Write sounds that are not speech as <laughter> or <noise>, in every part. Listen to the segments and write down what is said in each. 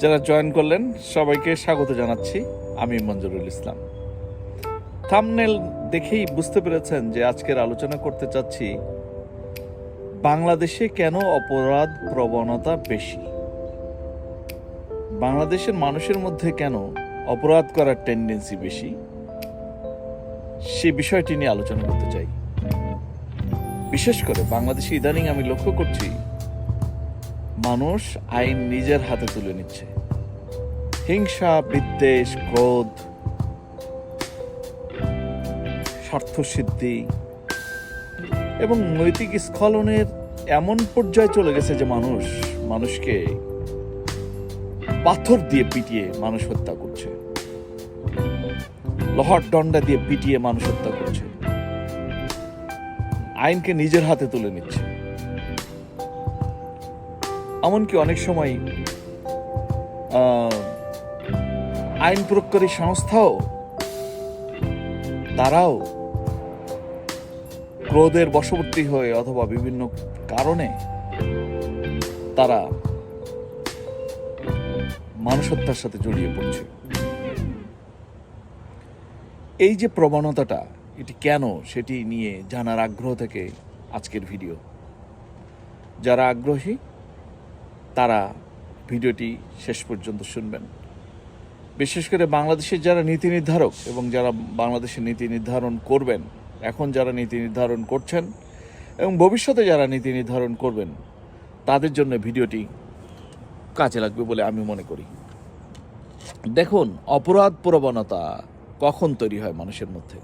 যারা জয়েন করলেন, সবাইকে স্বাগত জানাচ্ছি। আমি মঞ্জুরুল ইসলাম। থামনেল দেখেই বুঝতে পেরেছেন যে আজকের আলোচনা করতে চাচ্ছি, বাংলাদেশে কেন অপরাধ প্রবণতা বেশি? বাংলাদেশের মানুষের মধ্যে কেন অপরাধ করার টেন্ডেন্সি বেশি? সে বিষয়টি নিয়ে আলোচনা করতে চাই। বিশেষ করে বাংলাদেশে ইদানিং আমি লক্ষ্য করছি মানুষ আইন নিজের হাতে তুলে নিচ্ছে। হিংসা, বিদ্বেষ, ক্রোধ, স্বার্থসিদ্ধি এবং নৈতিক স্খলনের এমন পর্যায়ে চলে গেছে যে মানুষ, মানুষকে পাথর দিয়ে পিটিয়ে মানুষ হত্যা করছে। লোহার দণ্ডা দিয়ে পিটিয়ে মানুষ হত্যা করছে। আইনকে নিজের হাতে তুলে নিচ্ছে। এমনকি অনেক সময় আইন প্রয়োগকারী সংস্থাও তারাও ক্রোধের বশবর্তী হয়ে অথবা বিভিন্ন কারণে তারা মানুষ হত্যার সাথে জড়িয়ে পড়ছে। এই যে প্রবণতাটা, এটি কেন সেটি নিয়ে জানার আগ্রহ থেকে আজকের ভিডিও। যারা আগ্রহী তারা ভিডিওটি শেষ পর্যন্ত শুনবেন। বিশেষ করে বাংলাদেশের যারা নীতি নির্ধারক এবং যারা বাংলাদেশের নীতি নির্ধারণ করবেন, এখন যারা নীতি নির্ধারণ করছেন এবং ভবিষ্যতে যারা নীতি নির্ধারণ করবেন, তাদের জন্য ভিডিওটি কাজে লাগবে বলে আমি মনে করি। দেখুন, অপরাধ প্রবণতা কখন তৈরি হয় মানুষের মধ্যে?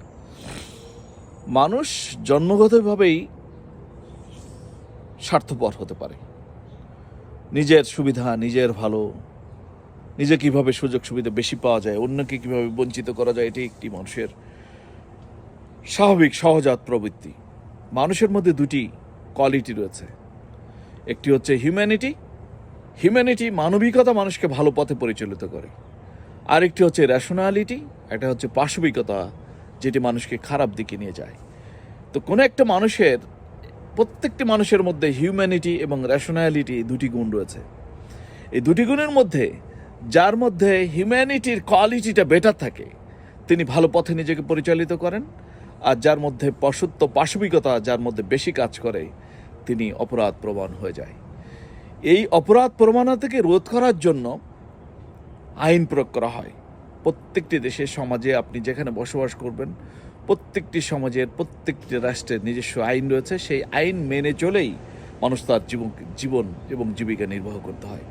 মানুষ জন্মগতভাবেই স্বার্থপর হতে পারে। নিজের সুবিধা, নিজের ভালো, নিজে কীভাবে সুযোগ সুবিধা বেশি পাওয়া যায়, অন্যকে কীভাবে বঞ্চিত করা যায়, এটি একটি মানুষের স্বাভাবিক, সহজাত প্রবৃত্তি। মানুষের মধ্যে দুটি কোয়ালিটি রয়েছে। একটি হচ্ছে হিউম্যানিটি হিউম্যানিটি মানবিকতা মানুষকে ভালো পথে পরিচালিত করে। আরেকটি হচ্ছে র্যাশনালিটি একটা হচ্ছে পাশবিকতা, যেটি মানুষকে খারাপ দিকে নিয়ে যায়। তো কোনো একটা মানুষের প্রত্যেকটি মানুষের মধ্যে হিউম্যানিটি এবং রেশনালিটি দুটি গুণ রয়েছে। এই দুটি গুণের মধ্যে, যার মধ্যে হিউম্যানিটির কোয়ালিটিটা বেটার থাকে, তিনি ভালো পথে নিজেকে পরিচালিত করেন, আর যার মধ্যে পশুত্ব পাশবিকতা যার মধ্যে বেশি কাজ করে, তিনি অপরাধ প্রমাণ হয়ে যায়। এই অপরাধ প্রমাণা থেকে রোধ করার জন্য আইন প্রয়োগ করা হয়। প্রত্যেকটি দেশের সমাজে আপনি যেখানে বসবাস করবেন প্রত্যেকটি সমাজের, প্রত্যেকটি রাষ্ট্রের নিজস্ব আইন রয়েছে। সেই আইন মেনে চলেই মানুষ তার জীবন জীবন এবং জীবিকা নির্বাহ করতে হয়।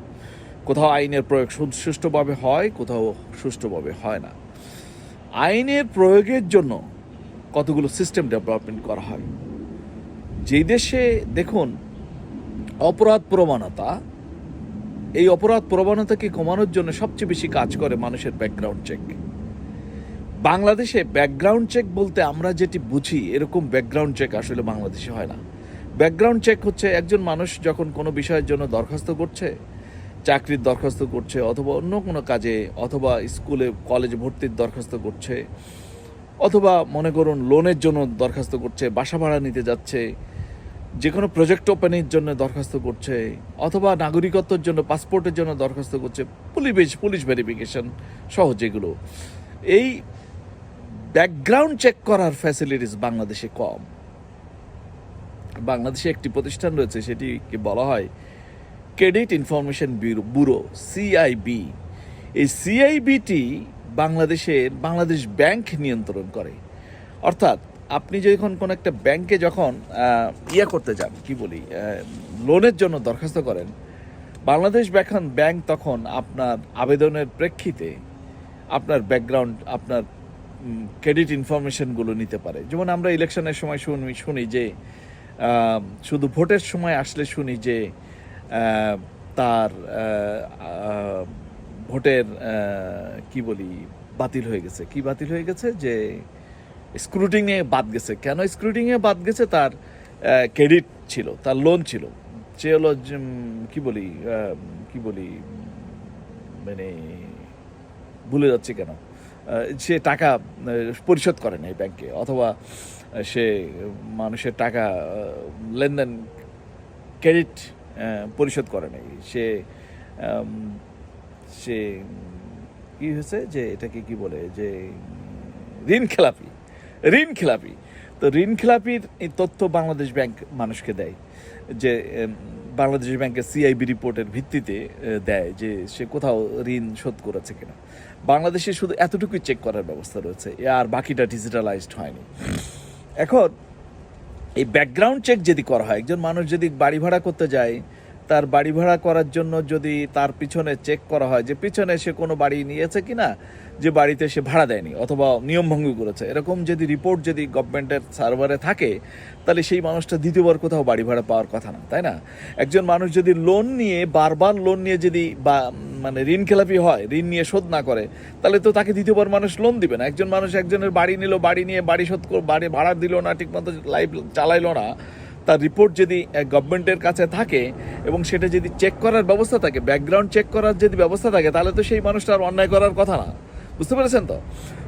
কোথাও আইনের প্রয়োগ সুষ্ঠুভাবে হয়, কোথাও সুষ্ঠুভাবে হয় না। আইনের প্রয়োগের জন্য কতগুলো সিস্টেম ডেভেলপমেন্ট করা হয়? যেই দেশে দেখুন, অপরাধ প্রবণতা, এই অপরাধ প্রবণতাকে কমানোর জন্য সবচেয়ে বেশি কাজ করে মানুষের ব্যাকগ্রাউন্ড চেক বাংলাদেশে ব্যাকগ্রাউন্ড চেক বলতে আমরা যেটি বুঝি, এরকম ব্যাকগ্রাউন্ড চেক আসলে বাংলাদেশে হয় না। ব্যাকগ্রাউন্ড চেক হচ্ছে একজন মানুষ যখন কোনো বিষয়ের জন্য দরখাস্ত করছে, চাকরির দরখাস্ত করছে অথবা অন্য কোনো কাজে অথবা স্কুলে, কলেজে ভর্তির দরখাস্ত করছে, অথবা মনে করুন লোনের জন্য দরখাস্ত করছে, বাসা ভাড়া নিতে যাচ্ছে যে কোনো প্রজেক্ট ওপেনের জন্য দরখাস্ত করছে, অথবা নাগরিকত্বের জন্য পাসপোর্টের জন্য দরখাস্ত করছে, পুলিশ পুলিশ ভেরিফিকেশন সহ যেগুলো এই ব্যাকগ্রাউন্ড চেক করার ফ্যাসিলিটিস বাংলাদেশে কম। বাংলাদেশে একটি প্রতিষ্ঠান রয়েছে, সেটিকে বলা হয় credit information bureau bureau CIB এই সিআইবিটি বাংলাদেশের, বাংলাদেশ ব্যাংক নিয়ন্ত্রণ করে। অর্থাৎ আপনি যখন কোনো একটা ব্যাংকে যখন ইয়ে করতে যান, কি বলি লোনের জন্য দরখাস্ত করেন, বাংলাদেশ ব্যাখন ব্যাংক তখন আপনার আবেদনের প্রেক্ষিতে আপনার ব্যাকগ্রাউন্ড, আপনার ক্রেডিট ইনফরমেশনগুলো নিতে পারে। যেমন আমরা ইলেকশনের সময় শুনি শুনি যে শুধু ভোটের সময় আসলে শুনি যে তার ভোটের কি বলি, বাতিল হয়ে গেছে। কি বাতিল হয়ে গেছে? যে স্ক্রুটিংয়ে বাদ গেছে। কেন স্ক্রুটিংয়ে বাদ গেছে? তার ক্রেডিট ছিল, তার লোন ছিল। সে হলো কি বলি কি বলি মানে ভুলে যাচ্ছে কেন? সে টাকা পরিশোধ করে নাই ব্যাংকে, অথবা সে মানুষের টাকা লেনদেন, ক্রেডিট পরিশোধ করে নাই। সে সে, কি হয়েছে যে এটাকে কি বলে, যে, ঋণ খেলাপি ঋণ খেলাপি। তো ঋণ খেলাপির এই তথ্য বাংলাদেশ ব্যাংক মানুষকে দেয়, যে বাংলাদেশ ব্যাংকের সিআইবি রিপোর্টের ভিত্তিতে দেয় যে সে কোথাও ঋণ শোধ করেছে কিনা। বাংলাদেশে শুধু এতটুকুই চেক করার ব্যবস্থা রয়েছে। আর বাকিটা ডিজিটালাইজড হয়নি। এখন এই ব্যাকগ্রাউন্ড চেক যদি করা হয়, একজন মানুষ যদি বাড়ি ভাড়া করতে যায় তার বাড়ি ভাড়া করার জন্য যদি তার পিছনে চেক করা হয় যে পিছনে সে কোনো বাড়ি নিয়েছে কিনা, যে বাড়িতে সে ভাড়া দেয়নি অথবা নিয়মভঙ্গ করেছে। এরকম যদি রিপোর্ট যদি গভর্নমেন্টের সার্ভারে থাকে, তাহলে সেই মানুষটা দ্বিতীয়বার কোথাও বাড়ি ভাড়া পাওয়ার কথা না, তাই না? একজন মানুষ যদি লোন নিয়ে, বারবার লোন নিয়ে যদি বা মানে ঋণ খেলাপি হয়, ঋণ নিয়ে শোধ না করে, তাহলে তো তাকে দ্বিতীয়বার মানুষ লোন দিবে না। একজন মানুষ একজনের বাড়ি নিল, বাড়ি নিয়ে বাড়ি শোধ বাড়ি ভাড়া দিল না, ঠিকমতো লাইফ চালাইলো না তার রিপোর্ট যদি গভর্নমেন্টের কাছে থাকে এবং সেটা যদি চেক করার ব্যবস্থা থাকে ব্যাকগ্রাউন্ড চেক করার যদি ব্যবস্থা থাকে, তাহলে তো সেই মানুষটা আর অন্যায় করার কথা না। বুঝতে পেরেছেন তো?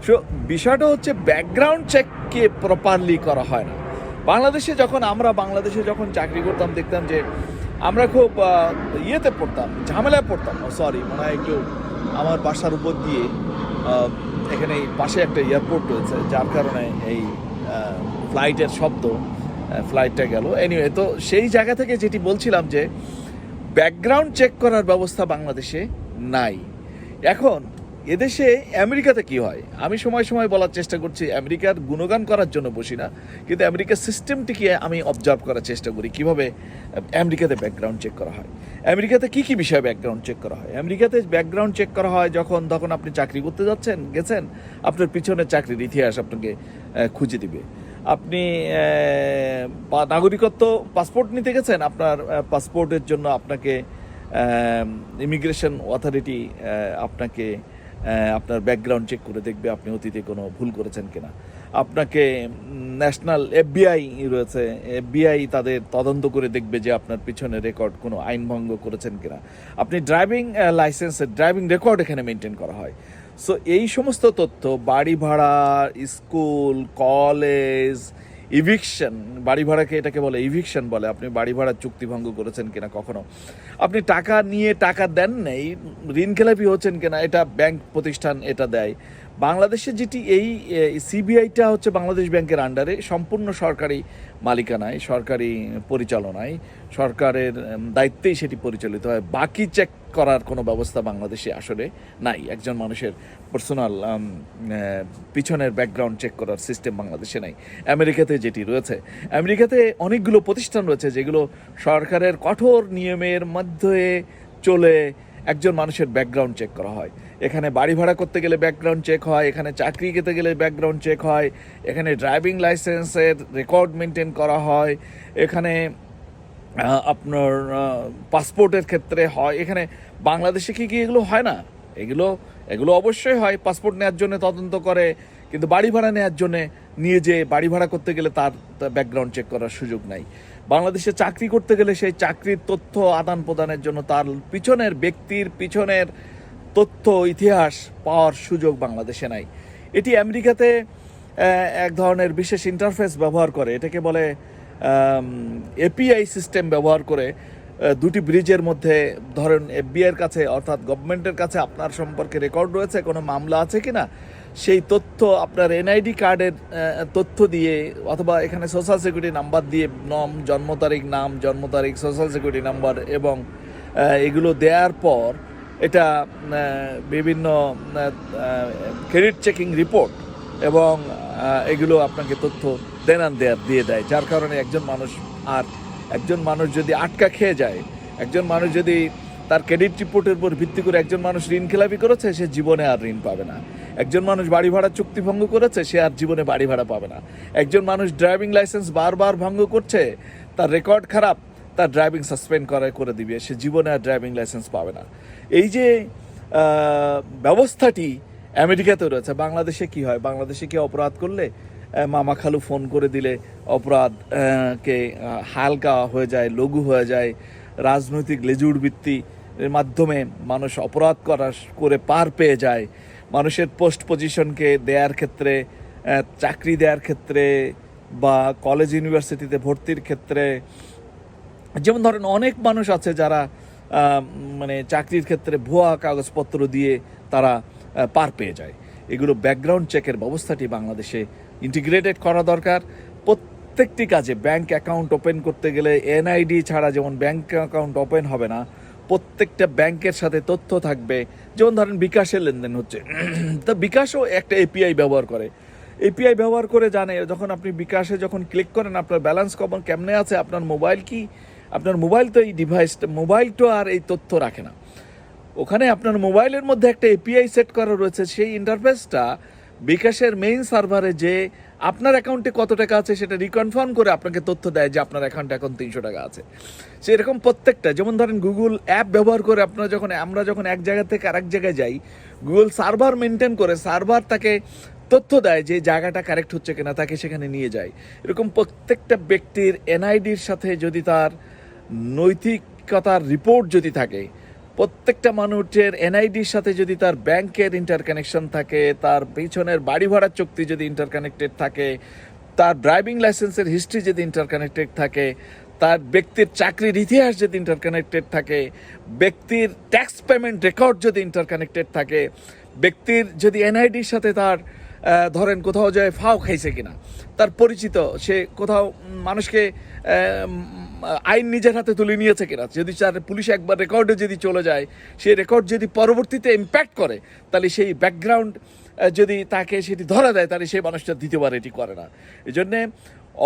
সো বিষয়টা হচ্ছে ব্যাকগ্রাউন্ড চেককে প্রপারলি করা হয় না। বাংলাদেশে যখন আমরা, বাংলাদেশে যখন চাকরি করতাম, দেখতাম যে আমরা খুব ইয়েতে পড়তাম, ঝামেলায় পড়তাম। সরি মনে হয় একটু আমার বাসার উপর দিয়ে এখানে পাশে একটা এয়ারপোর্ট রয়েছে, যার কারণে এই ফ্লাইটের শব্দ ফ্লাইটটা গেল। এনিওয়ে তো সেই জায়গা থেকে যেটি বলছিলাম যে ব্যাকগ্রাউন্ড চেক করার ব্যবস্থা বাংলাদেশে নাই। এখন, এদেশে, আমেরিকাতে কি হয়? আমি সময় সময় বলার চেষ্টা করছি, আমেরিকার গুণগান করার জন্য বসি না, কিন্তু আমেরিকার সিস্টেমটিকে আমি অবজার্ভ করার চেষ্টা করি, কীভাবে আমেরিকাতে ব্যাকগ্রাউন্ড চেক করা হয়। আমেরিকাতে কি কি বিষয়ে ব্যাকগ্রাউন্ড চেক করা হয়? আমেরিকাতে ব্যাকগ্রাউন্ড চেক করা হয় যখন, তখন আপনি চাকরি করতে যাচ্ছেন, গেছেন, আপনার পিছনে চাকরির ইতিহাস আপনাকে খুঁজে দিবে। আপনি নাগরিকত্ব পাসপোর্ট নিতে গেছেন? আপনার পাসপোর্টের জন্য আপনাকে ইমিগ্রেশন অথরিটি আপনাকে আপনার ব্যাকগ্রাউন্ড চেক করে দেখবে আপনি অতীতে কোনো ভুল করেছেন কিনা। আপনাকে ন্যাশনাল এফবিআই রয়েছে। এফবিআই তাদের তদন্ত করে দেখবে যে আপনার পিছনে রেকর্ড কোনো আইন ভঙ্গ করেছেন কিনা। আপনি ড্রাইভিং লাইসেন্সের ড্রাইভিং রেকর্ড এখানে মেনটেন করা হয়। সো এই সমস্ত তথ্য, বাড়ি ভাড়া, স্কুল, কলেজ ইভিকশন বাড়ি ভাড়াকে এটাকে বলে ইভিকশন বলে। আপনি বাড়ি ভাড়ার চুক্তি ভঙ্গ করেছেন কিনা কখনো? আপনি টাকা নিয়ে টাকা দেন নেই, ঋণ খেলাপি হচ্ছেন কিনা, এটা ব্যাংক প্রতিষ্ঠান এটা দেয়। বাংলাদেশে যেটি এই সিবিআইটা হচ্ছে বাংলাদেশ ব্যাংকের আন্ডারে সম্পূর্ণ সরকারি মালিকানায়, সরকারি পরিচালনায়। সরকারের দায়িত্বেই সেটি পরিচালিত হয়। বাকি চেক করার কোনো ব্যবস্থা বাংলাদেশে আসলে নাই। একজন মানুষের পার্সোনাল পিছনের ব্যাকগ্রাউন্ড চেক করার সিস্টেম বাংলাদেশে নাই। আমেরিকাতে যেটি রয়েছে, আমেরিকাতে অনেকগুলো প্রতিষ্ঠান রয়েছে যেগুলো সরকারের কঠোর নিয়মের মধ্যে চলে একজন মানুষের ব্যাকগ্রাউন্ড চেক করা হয়। এখানে বাড়ি ভাড়া করতে গেলে ব্যাকগ্রাউন্ড চেক হয়, এখানে চাকরি খেতে গেলে ব্যাকগ্রাউন্ড চেক হয়, এখানে ড্রাইভিং লাইসেন্সের রেকর্ড মেনটেন করা হয়, এখানে আপনার পাসপোর্টের ক্ষেত্রে হয়। এখানে বাংলাদেশে কি কি এগুলো হয় না? এগুলো এগুলো অবশ্যই হয় পাসপোর্ট নেওয়ার জন্য তদন্ত করে, কিন্তু বাড়ি ভাড়া নেওয়ার জন্যে নিয়ে যে বাড়ি ভাড়া করতে গেলে তার ব্যাকগ্রাউন্ড চেক করার সুযোগ নাই। বাংলাদেশে চাকরি করতে গেলে সেই চাকরির তথ্য আদান প্রদানের জন্য তার পিছনের ব্যক্তির পিছনের তথ্য, ইতিহাস পাওয়ার সুযোগ বাংলাদেশে নাই। এটি আমেরিকাতে এক ধরনের বিশেষ ইন্টারফেস ব্যবহার করে। এটাকে বলে এপিআই সিস্টেম ব্যবহার করে দুটি ব্রিজের মধ্যে ধরেন এফবিআই এর কাছে, অর্থাৎ গভর্নমেন্টের কাছে আপনার সম্পর্কে রেকর্ড রয়েছে, কোনো মামলা আছে কিনা? সেই তথ্য, আপনার এনআইডি কার্ডের তথ্য দিয়ে অথবা এখানে সোশ্যাল সিকিউরিটি নাম্বার দিয়ে নম জন্ম তারিখ, নাম, জন্ম তারিখ সোশ্যাল সিকিউরিটি নাম্বার এবং এগুলো দেওয়ার পর এটা বিভিন্ন ক্রেডিট চেকিং রিপোর্ট এবং এগুলো আপনাকে তথ্য দেনান দেয়ার দিয়ে দেয়। যার কারণে একজন মানুষ আর, একজন মানুষ যদি আটকা খেয়ে যায়, একজন মানুষ যদি তার ক্রেডিট রিপোর্টের উপর ভিত্তি করে একজন মানুষ ঋণ খেলাপি করেছে, সে জীবনে আর ঋণ পাবে না। একজন মানুষ বাড়ি ভাড়া চুক্তি ভঙ্গ করেছে, সে আর জীবনে বাড়ি ভাড়া পাবে না। একজন মানুষ ড্রাইভিং লাইসেন্স বারবার ভঙ্গ করছে, তার রেকর্ড খারাপ, তার ড্রাইভিং সাসপেন্ড করে করে দিবে, সে জীবনে আর ড্রাইভিং লাইসেন্স পাবে না। এই যে ব্যবস্থাটি আমেরিকাতে রয়েছে। বাংলাদেশে কি হয়? বাংলাদেশে কি অপরাধ করলে মামা খালু ফোন করে দিলে অপরাধ কে হালকা হয়ে যায়, লঘু হয়ে যায়, রাজনৈতিক লেজুড় বৃত্তি এর মাধ্যমে মানুষ অপরাধ করা করে পার পেয়ে যায়। মানুষের পোস্ট পজিশনকে দেওয়ার ক্ষেত্রে চাকরি দেওয়ার ক্ষেত্রে বা কলেজ ইউনিভার্সিটিতে ভর্তির ক্ষেত্রে, যেমন ধরেন অনেক মানুষ আছে যারা মানে চাকরির ক্ষেত্রে ভুয়া কাগজপত্র দিয়ে তারা পার পেয়ে যায়। এগুলো ব্যাকগ্রাউন্ড চেকের ব্যবস্থাটি বাংলাদেশে ইন্টিগ্রেটেড করা দরকার। প্রত্যেকটি কাজে ব্যাংক অ্যাকাউন্ট ওপেন করতে গেলে এনআইডি ছাড়া যেমন ব্যাংক অ্যাকাউন্ট ওপেন হবে না প্রত্যেকটা ব্যাংকের সাথে তথ্য থাকবে। যেমন ধরেন বিকাশের লেনদেন হচ্ছে। <clears throat> তো বিকাশও একটা এপিআই ব্যবহার করে। এপিআই ব্যবহার করে জানে যখন আপনি বিকাশে যখন ক্লিক করেন, আপনার ব্যালেন্স কখন কেমনে আছে, আপনার মোবাইল কি? আপনার মোবাইল তো এই ডিভাইসটা মোবাইল তো আর এই তথ্য রাখে না। ওখানে আপনার মোবাইলের মধ্যে একটা এপিআই সেট করা রয়েছে। সেই ইন্টারফেসটা বিকাশের মেইন সার্ভারে যে আপনার অ্যাকাউন্টে কত টাকা আছে সেটা রিকনফার্ম করে আপনাকে তথ্য দেয় যে আপনার অ্যাকাউন্টে এখন তিনশো টাকা আছে। সে এরকম প্রত্যেকটা, যেমন ধরেন গুগল অ্যাপ ব্যবহার করে আপনারা যখন, আমরা যখন এক জায়গা থেকে আরেক জায়গায় যাই গুগল সার্ভার মেনটেন করে সার্ভার তাকে তথ্য দেয় যে জায়গাটা কারেক্ট হচ্ছে কিনা, তাকে সেখানে নিয়ে যায়। এরকম প্রত্যেকটা ব্যক্তির এনআইডির সাথে যদি তার নৈতিকতার রিপোর্ট যদি থাকে, প্রত্যেকটা মানুষের এনআইডির সাথে যদি তার ব্যাংকের ইন্টারকানেকশন থাকে, তার পিছনের বাড়ি ভাড়ার চুক্তি যদি ইন্টারকানেক্টেড থাকে, তার ড্রাইভিং লাইসেন্সের হিস্ট্রি যদি ইন্টারকানেক্টেড থাকে তার ব্যক্তির চাকরির ইতিহাস যদি ইন্টারকানেক্টেড থাকে, ব্যক্তির ট্যাক্স পেমেন্ট রেকর্ড যদি ইন্টারকানেক্টেড থাকে, ব্যক্তির যদি এনআইডির সাথে তার ধরেন কোথাও যায় ফাও খাইছে কিনা, তার পরিচিত, সে কোথাও মানুষকে আইন নিজের হাতে তুলে নিয়েছে কিনা, যদি তার পুলিশ একবার রেকর্ডে যদি চলে যায় সেই রেকর্ড যদি পরবর্তীতে ইম্প্যাক্ট করে, তাহলে সেই ব্যাকগ্রাউন্ড যদি তাকে সেটি ধরা দেয়, তাহলে সেই মানুষটা দ্বিতীয়বার এটি করে না। এই জন্যে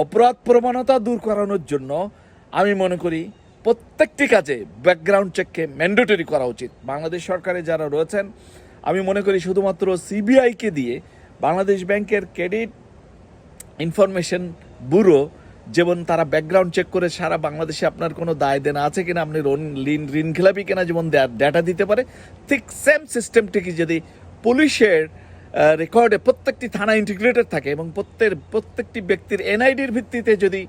অপরাধ প্রবণতা দূর করানোর জন্য আমি মনে করি প্রত্যেকটি কাজে ব্যাকগ্রাউন্ড চেককে ম্যান্ডেটরি করা উচিত। বাংলাদেশ সরকারে যারা রয়েছেন, আমি মনে করি শুধুমাত্র সিবিআইকে দিয়ে বাংলাদেশ ব্যাংকের ক্রেডিট ইনফরমেশন ব্যুরো যেমন তারা ব্যাকগ্রাউন্ড চেক করে সারা বাংলাদেশে আপনার কোনো দায় দেনা আছে কিনা, আপনি ঋণ ঋণ ঋণ খেলাপি কিনা যেমন ডেটা দিতে পারে, ঠিক সেম সিস্টেমটিকে যদি পুলিশের রেকর্ডে প্রত্যেকটি থানা ইন্টিগ্রেটেড থাকে এবং প্রত্যেক প্রত্যেকটি ব্যক্তির এনআইডির ভিত্তিতে যদি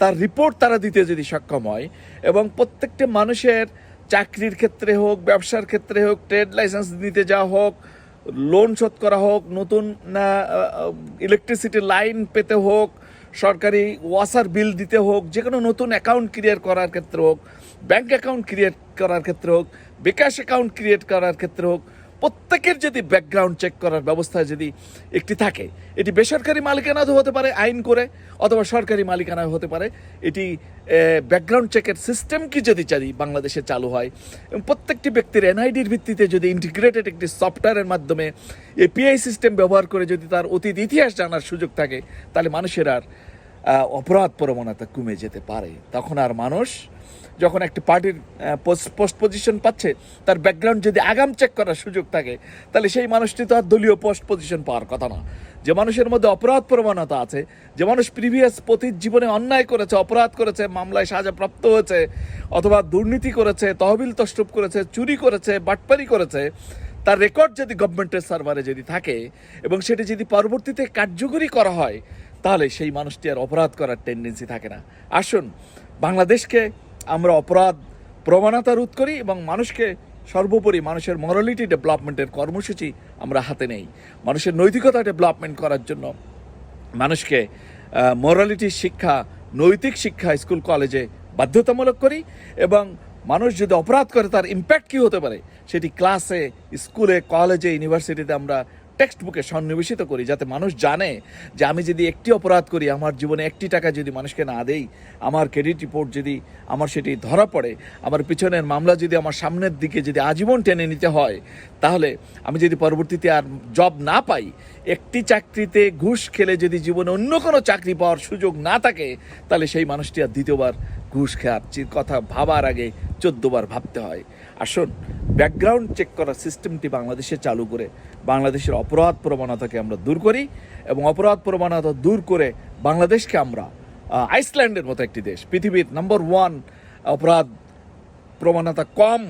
তার রিপোর্ট তারা দিতে যদি সক্ষম হয় এবং প্রত্যেকটা মানুষের চাকরির ক্ষেত্রে হোক, ব্যবসার ক্ষেত্রে হোক ট্রেড লাইসেন্স নিতে যাওয়া হোক লোন শোধ করা হোক, নতুন ইলেকট্রিসিটি লাইন পেতে হোক, সরকারি ওয়াসার বিল দিতে হোক, যে কোনো নতুন অ্যাকাউন্ট ক্রিয়েট করার ক্ষেত্রে হোক ব্যাংক অ্যাকাউন্ট ক্রিয়েট করার ক্ষেত্রে হোক, বিকাশ অ্যাকাউন্ট ক্রিয়েট করার ক্ষেত্রে হোক প্রত্যেকের যদি ব্যাকগ্রাউন্ড চেক করার ব্যবস্থা যদি একটি থাকে, এটি বেসরকারি মালিকানাতে হতে পারে, আইন করে, অথবা সরকারি মালিকানা হতে পারে, এটি ব্যাকগ্রাউন্ড চেকের সিস্টেম কি যদি চাই বাংলাদেশে চালু হয়, এবং প্রত্যেকটি ব্যক্তির এনআইডির ভিত্তিতে যদি ইন্টিগ্রেটেড একটি সফটওয়্যারের মাধ্যমে এপিআই সিস্টেম ব্যবহার করে যদি তার অতীত ইতিহাস জানার সুযোগ থাকে, তাহলে মানুষের আর অপরাধ প্রবণতা কমে যেতে পারে। তখন আর মানুষ যখন একটি পার্টির পোস্ট পজিশন পাচ্ছে, তার ব্যাকগ্রাউন্ড যদি আগাম চেক করার সুযোগ থাকে, তাহলে সেই মানুষটি তো আর দলীয় পোস্ট পজিশন পাওয়ার কথা না। যে মানুষের মধ্যে অপরাধ প্রবণতা আছে, যে মানুষ প্রিভিয়াস পতির জীবনে অন্যায় করেছে, অপরাধ করেছে, মামলায় সাজাপ্রাপ্ত হয়েছে, অথবা দুর্নীতি করেছে, তহবিল তষ্টুপ করেছে, চুরি করেছে, বাটপারি করেছে, তার রেকর্ড যদি গভর্নমেন্টের সার্ভারে যদি থাকে, এবং সেটি যদি পরবর্তীতে কার্যকরী করা হয় তাহলে সেই মানুষটি আর অপরাধ করার টেন্ডেন্সি থাকে না। আসুন, বাংলাদেশকে আমরা অপরাধ প্রবণতা রোধ করি এবং মানুষকে সর্বোপরি মানুষের মরালিটি ডেভেলপমেন্টের কর্মসূচি আমরা হাতে নেই। মানুষের নৈতিকতা ডেভেলপমেন্ট করার জন্য মানুষকে মোরালিটি শিক্ষা, নৈতিক শিক্ষা স্কুল কলেজে বাধ্যতামূলক করি এবং মানুষ যদি অপরাধ করে তার ইম্প্যাক্ট কী হতে পারে? সেটি ক্লাসে স্কুলে কলেজে ইউনিভার্সিটিতে আমরা টেক্সট বুকে সন্নিবেশিত করি, যাতে মানুষ জানে যে আমি যদি একটি অপরাধ করি, আমার জীবনে একটি টাকা যদি মানুষকে না দেই, আমার ক্রেডিট রিপোর্ট যদি আমার সেটি ধরা পড়ে, আমার পিছনের মামলা যদি আমার সামনের দিকে যদি আজীবন টেনে নিতে হয়, তাহলে আমি যদি পরবর্তীতে আর জব না পাই, একটি চাকরিতে ঘুষ খেলে যদি জীবনে অন্য কোনো চাকরি পাওয়ার সুযোগ না থাকে, তাহলে সেই মানুষটি আর দ্বিতীয়বার ঘুষ খাচ্ছির কথা ভাবার আগে চোদ্দবার ভাবতে হয়। আসুন ব্যাকগ্রাউন্ড চেক করার সিস্টেমটি বাংলাদেশে চালু করে বাংলাদেশের অপরাধ প্রবণতাকে আমরা দূর করি এবং অপরাধ প্রবণতা দূর করে বাংলাদেশকে আমরা আইসল্যান্ডের মতো একটি দেশ, পৃথিবীর নম্বর ওয়ান অপরাধ প্রবণতা কম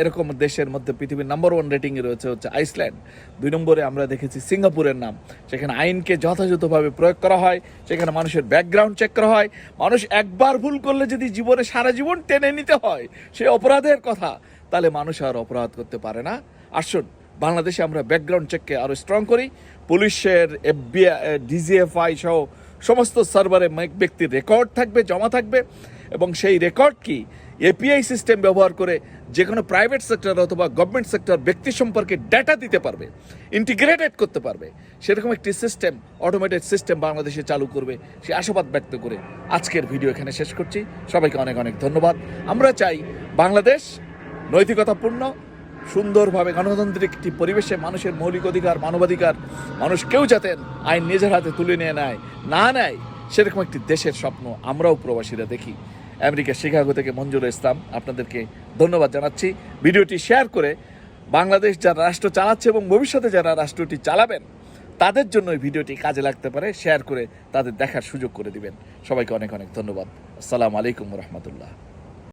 এরকম দেশের মধ্যে পৃথিবীর নাম্বার ওয়ান রেটিংয়ে রয়েছে হচ্ছে আইসল্যান্ড। দুই নম্বরে আমরা দেখেছি সিঙ্গাপুরের নাম সেখানে আইনকে যথাযথভাবে প্রয়োগ করা হয় সেখানে মানুষের ব্যাকগ্রাউন্ড চেক করা হয়। মানুষ একবার ভুল করলে যদি জীবনে সারা জীবন টেনে নিতে হয়, সে অপরাধের কথা, তাহলে মানুষ আর অপরাধ করতে পারে না। আসুন বাংলাদেশে আমরা ব্যাকগ্রাউন্ড চেককে আরও স্ট্রং করি। পুলিশের এফবিআই ডিজিএফআই সহ সমস্ত সার্ভারে ব্যক্তির রেকর্ড থাকবে, জমা থাকবে। এবং সেই রেকর্ড কি? এপিআই সিস্টেম ব্যবহার করে যে কোনো প্রাইভেট সেক্টর অথবা গভর্নমেন্ট সেক্টর ব্যক্তি সম্পর্কে ডেটা দিতে পারবে ইন্টিগ্রেটেড করতে পারবে। সেরকম একটি সিস্টেম অটোমেটেড সিস্টেম বাংলাদেশে চালু করবে। সে আশাবাদ ব্যক্ত করে আজকের ভিডিও এখানে শেষ করছি। সবাইকে অনেক অনেক ধন্যবাদ। আমরা চাই বাংলাদেশ নৈতিকতাপূর্ণ, সুন্দরভাবে গণতান্ত্রিক একটি পরিবেশে মানুষের মৌলিক অধিকার, মানবাধিকার, মানুষ কেউ যাতে আইন নিজের হাতে তুলে নিয়ে নেয়, না নেয়, সেরকম একটি দেশের স্বপ্ন আমরাও প্রবাসীরা দেখি। আমেরিকা, শিকাগো থেকে মঞ্জুর ইসলাম আপনাদেরকে ধন্যবাদ জানাচ্ছি। ভিডিওটি শেয়ার করে বাংলাদেশ যারা রাষ্ট্র চালাচ্ছে এবং ভবিষ্যতে যারা রাষ্ট্রটি চালাবেন, তাদের জন্য এই ভিডিওটি কাজে লাগতে পারে। শেয়ার করে তাদের দেখার সুযোগ করে দিবেন। সবাইকে অনেক অনেক ধন্যবাদ। আসসালামু আলাইকুম রহমতুল্লাহ।